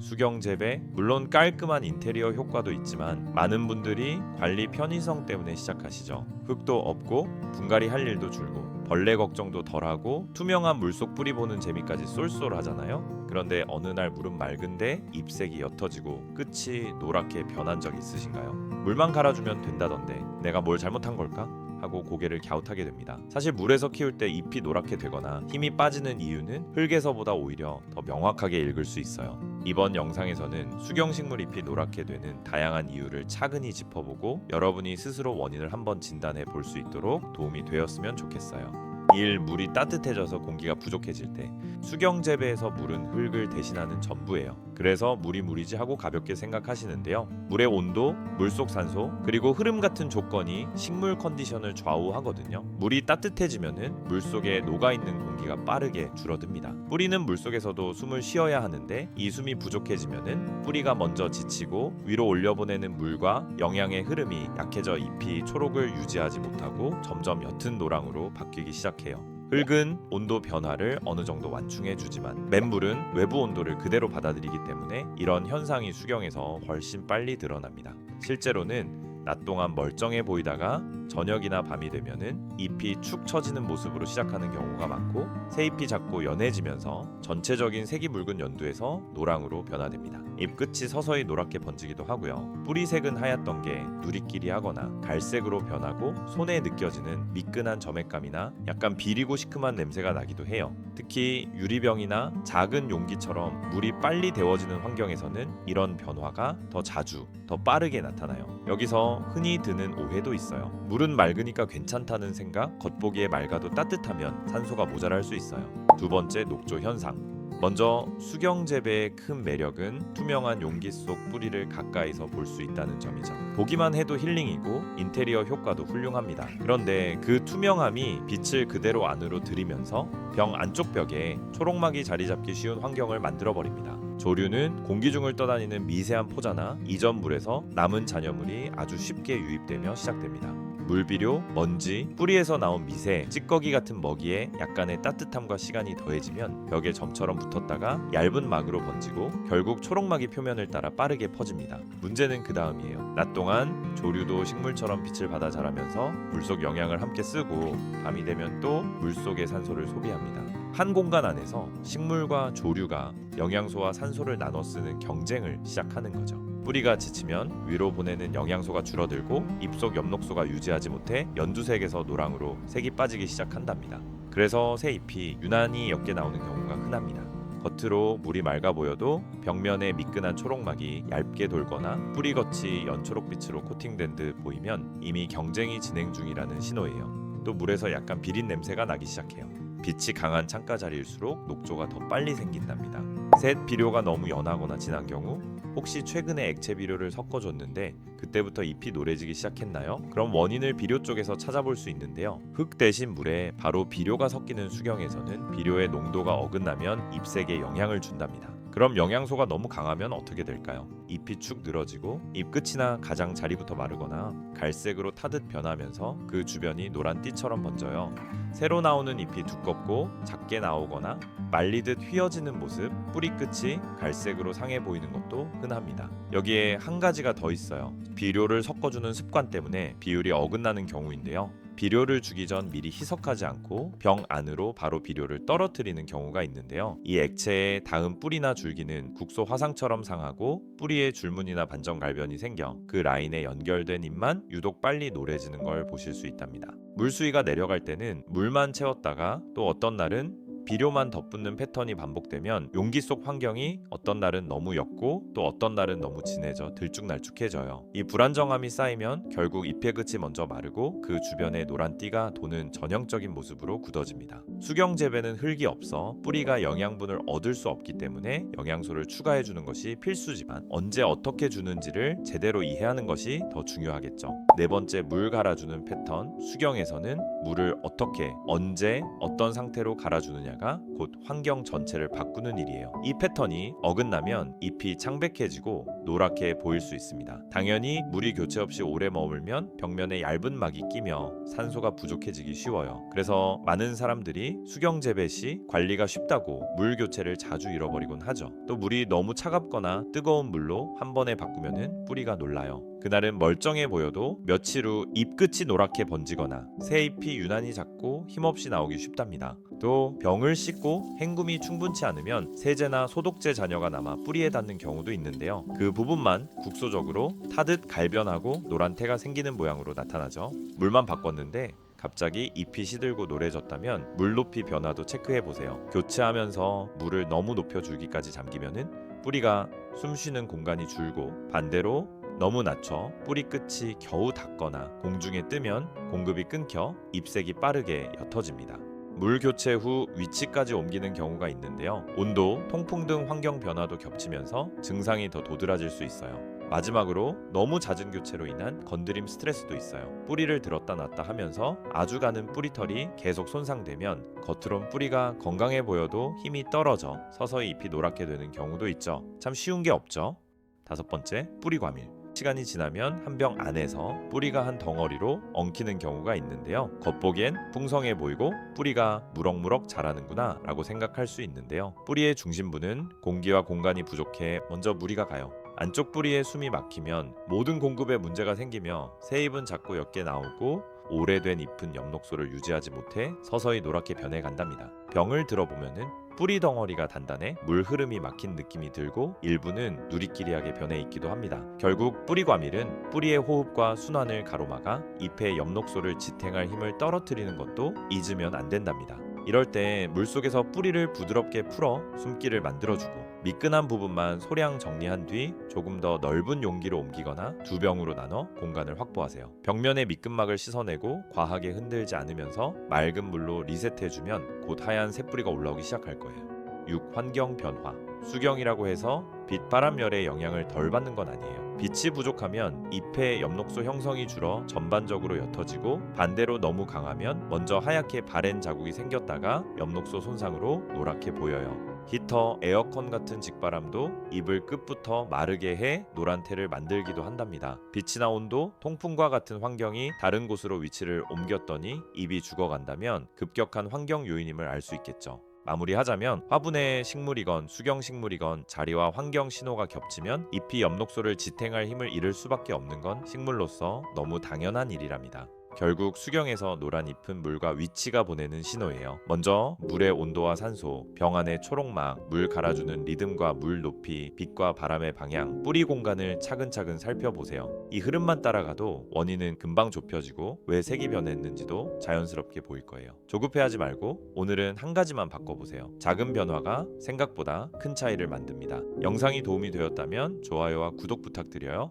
수경 재배 물론 깔끔한 인테리어 효과도 있지만 많은 분들이 관리 편의성 때문에 시작하시죠. 흙도 없고 분갈이 할 일도 줄고 벌레 걱정도 덜하고 투명한 물속 뿌리 보는 재미까지 쏠쏠하잖아요. 그런데 어느 날 물은 맑은데 잎색이 옅어지고 끝이 노랗게 변한 적 있으신가요? 물만 갈아주면 된다던데 내가 뭘 잘못한 걸까? 하고 고개를 갸웃하게 됩니다. 사실 물에서 키울 때 잎이 노랗게 되거나 힘이 빠지는 이유는 흙에서보다 오히려 더 명확하게 읽을 수 있어요. 이번 영상에서는 수경식물 잎이 노랗게 되는 다양한 이유를 차근히 짚어보고 여러분이 스스로 원인을 한번 진단해 볼 수 있도록 도움이 되었으면 좋겠어요. 1. 물이 따뜻해져서 공기가 부족해질 때 수경 재배에서 물은 흙을 대신하는 전부예요. 그래서 물이 물이지 하고 가볍게 생각하시는데요. 물의 온도, 물속 산소, 그리고 흐름 같은 조건이 식물 컨디션을 좌우하거든요. 물이 따뜻해지면은 물 속에 녹아 있는 공기가 빠르게 줄어듭니다. 뿌리는 물 속에서도 숨을 쉬어야 하는데 이 숨이 부족해지면은 뿌리가 먼저 지치고 위로 올려보내는 물과 영양의 흐름이 약해져 잎이 초록을 유지하지 못하고 점점 옅은 노랑으로 바뀌기 시작해요. 흙은 온도 변화를 어느 정도 완충해 주지만 맨물은 외부 온도를 그대로 받아들이기 때문에 이런 현상이 수경에서 훨씬 빨리 드러납니다. 실제로는 낮 동안 멀쩡해 보이다가 저녁이나 밤이 되면은 잎이 축 처지는 모습으로 시작하는 경우가 많고 새잎이 작고 연해지면서 전체적인 색이 묽은 연두에서 노랑으로 변화됩니다. 잎 끝이 서서히 노랗게 번지기도 하고요. 뿌리색은 하얗던 게 누리끼리 하거나 갈색으로 변하고 손에 느껴지는 미끈한 점액감이나 약간 비리고 시큼한 냄새가 나기도 해요. 특히 유리병이나 작은 용기처럼 물이 빨리 데워지는 환경에서는 이런 변화가 더 자주, 더 빠르게 나타나요. 여기서 흔히 드는 오해도 있어요. 물은 맑으니까 괜찮다는 생각, 겉보기에 맑아도 따뜻하면 산소가 모자랄 수 있어요. 두 번째 녹조 현상. 먼저 수경 재배의 큰 매력은 투명한 용기 속 뿌리를 가까이서 볼 수 있다는 점이죠. 보기만 해도 힐링이고 인테리어 효과도 훌륭합니다. 그런데 그 투명함이 빛을 그대로 안으로 들이면서 병 안쪽 벽에 초록막이 자리 잡기 쉬운 환경을 만들어 버립니다. 조류는 공기 중을 떠다니는 미세한 포자나 이전 물에서 남은 잔여물이 아주 쉽게 유입되며 시작됩니다. 물비료, 먼지, 뿌리에서 나온 미세, 찌꺼기 같은 먹이에 약간의 따뜻함과 시간이 더해지면 벽에 점처럼 붙었다가 얇은 막으로 번지고 결국 초록막이 표면을 따라 빠르게 퍼집니다. 문제는 그 다음이에요. 낮 동안 조류도 식물처럼 빛을 받아 자라면서 물속 영양을 함께 쓰고 밤이 되면 또 물속의 산소를 소비합니다. 한 공간 안에서 식물과 조류가 영양소와 산소를 나눠 쓰는 경쟁을 시작하는 거죠. 뿌리가 지치면 위로 보내는 영양소가 줄어들고 잎속 엽록소가 유지하지 못해 연두색에서 노랑으로 색이 빠지기 시작한답니다. 그래서 새 잎이 유난히 옅게 나오는 경우가 흔합니다. 겉으로 물이 맑아 보여도 벽면에 미끈한 초록막이 얇게 돌거나 뿌리 겉이 연초록빛으로 코팅된 듯 보이면 이미 경쟁이 진행 중이라는 신호예요. 또 물에서 약간 비린 냄새가 나기 시작해요. 빛이 강한 창가 자리일수록 녹조가 더 빨리 생긴답니다. 셋 비료가 너무 연하거나 진한 경우 혹시 최근에 액체 비료를 섞어줬는데 그때부터 잎이 노래지기 시작했나요? 그럼 원인을 비료 쪽에서 찾아볼 수 있는데요. 흙 대신 물에 바로 비료가 섞이는 수경에서는 비료의 농도가 어긋나면 잎색에 영향을 준답니다. 그럼 영양소가 너무 강하면 어떻게 될까요? 잎이 축 늘어지고 잎 끝이나 가장 자리부터 마르거나 갈색으로 타듯 변하면서 그 주변이 노란 띠처럼 번져요. 새로 나오는 잎이 두껍고 작게 나오거나 말리듯 휘어지는 모습, 뿌리 끝이 갈색으로 상해 보이는 것도 흔합니다. 여기에 한 가지가 더 있어요. 비료를 섞어주는 습관 때문에 비율이 어긋나는 경우인데요. 비료를 주기 전 미리 희석하지 않고 병 안으로 바로 비료를 떨어뜨리는 경우가 있는데요. 이 액체에 닿은 뿌리나 줄기는 국소 화상처럼 상하고 뿌리에 줄무늬나 반점 갈변이 생겨 그 라인에 연결된 잎만 유독 빨리 노래지는 걸 보실 수 있답니다. 물수위가 내려갈 때는 물만 채웠다가 또 어떤 날은 비료만 덧붙는 패턴이 반복되면 용기 속 환경이 어떤 날은 너무 옅고 또 어떤 날은 너무 진해져 들쭉날쭉해져요. 이 불안정함이 쌓이면 결국 잎의 끝이 먼저 마르고 그 주변에 노란 띠가 도는 전형적인 모습으로 굳어집니다. 수경 재배는 흙이 없어 뿌리가 영양분을 얻을 수 없기 때문에 영양소를 추가해 주는 것이 필수지만 언제 어떻게 주는지를 제대로 이해하는 것이 더 중요하겠죠. 네 번째 물 갈아주는 패턴 수경에서는 물을 어떻게 언제 어떤 상태로 갈아주느냐가 곧 환경 전체를 바꾸는 일이에요. 이 패턴이 어긋나면 잎이 창백해지고 노랗게 보일 수 있습니다. 당연히 물이 교체 없이 오래 머물면 벽면에 얇은 막이 끼며 산소가 부족해지기 쉬워요. 그래서 많은 사람들이 수경 재배 시 관리가 쉽다고 물 교체를 자주 잃어버리곤 하죠. 또 물이 너무 차갑거나 뜨거운 물로 한 번에 바꾸면은 뿌리가 놀라요. 그날은 멀쩡해 보여도 며칠 후 잎끝이 노랗게 번지거나 새 잎이 유난히 작고 힘없이 나오기 쉽답니다. 또 병을 씻고 헹굼이 충분치 않으면 세제나 소독제 잔여가 남아 뿌리에 닿는 경우도 있는데요. 그 부분만 국소적으로 타듯 갈변하고 노란 태가 생기는 모양으로 나타나죠. 물만 바꿨는데 갑자기 잎이 시들고 노래졌다면 물 높이 변화도 체크해 보세요. 교체하면서 물을 너무 높여 주기까지 잠기면은 뿌리가 숨 쉬는 공간이 줄고 반대로 너무 낮춰 뿌리 끝이 겨우 닿거나 공중에 뜨면 공급이 끊겨 잎색이 빠르게 옅어집니다. 물 교체 후 위치까지 옮기는 경우가 있는데요. 온도, 통풍 등 환경 변화도 겹치면서 증상이 더 도드라질 수 있어요. 마지막으로 너무 잦은 교체로 인한 건드림 스트레스도 있어요. 뿌리를 들었다 놨다 하면서 아주 가는 뿌리털이 계속 손상되면 겉으론 뿌리가 건강해 보여도 힘이 떨어져 서서히 잎이 노랗게 되는 경우도 있죠. 참 쉬운 게 없죠. 다섯 번째, 뿌리 과밀. 시간이 지나면 한 병 안에서 뿌리가 한 덩어리로 엉키는 경우가 있는데요. 겉보기엔 풍성해 보이고 뿌리가 무럭무럭 자라는구나 라고 생각할 수 있는데요. 뿌리의 중심부는 공기와 공간이 부족해 먼저 무리가 가요. 안쪽 뿌리에 숨이 막히면 모든 공급에 문제가 생기며 새 잎은 작고 옅게 나오고 오래된 잎은 엽록소를 유지하지 못해 서서히 노랗게 변해 간답니다. 병을 들어보면은 뿌리 덩어리가 단단해 물 흐름이 막힌 느낌이 들고 일부는 누리끼리하게 변해 있기도 합니다. 결국 뿌리 과밀은 뿌리의 호흡과 순환을 가로막아 잎의 엽록소를 지탱할 힘을 떨어뜨리는 것도 잊으면 안 된답니다. 이럴 때 물속에서 뿌리를 부드럽게 풀어 숨기를 만들어주고 미끈한 부분만 소량 정리한 뒤 조금 더 넓은 용기로 옮기거나 두 병으로 나눠 공간을 확보하세요. 벽면의 미끈막을 씻어내고 과하게 흔들지 않으면서 맑은 물로 리셋해주면 곧 하얀 새뿌리가 올라오기 시작할 거예요. 6. 환경 변화 수경이라고 해서 빛, 바람, 열의 영향을 덜 받는 건 아니에요. 빛이 부족하면 잎의 엽록소 형성이 줄어 전반적으로 옅어지고 반대로 너무 강하면 먼저 하얗게 바랜 자국이 생겼다가 엽록소 손상으로 노랗게 보여요. 히터, 에어컨 같은 직바람도 잎을 끝부터 마르게 해 노란 태를 만들기도 한답니다. 빛이나 온도, 통풍과 같은 환경이 다른 곳으로 위치를 옮겼더니 잎이 죽어간다면 급격한 환경 요인임을 알 수 있겠죠. 마무리하자면 화분의 식물이건 수경 식물이건 자리와 환경 신호가 겹치면 잎이 엽록소를 지탱할 힘을 잃을 수밖에 없는 건 식물로서 너무 당연한 일이랍니다. 결국 수경에서 노란 잎은 물과 위치가 보내는 신호예요. 먼저 물의 온도와 산소, 병 안의 초록막, 물 갈아주는 리듬과 물 높이, 빛과 바람의 방향, 뿌리 공간을 차근차근 살펴보세요. 이 흐름만 따라가도 원인은 금방 좁혀지고 왜 색이 변했는지도 자연스럽게 보일 거예요. 조급해하지 말고 오늘은 한 가지만 바꿔보세요. 작은 변화가 생각보다 큰 차이를 만듭니다. 영상이 도움이 되었다면 좋아요와 구독 부탁드려요.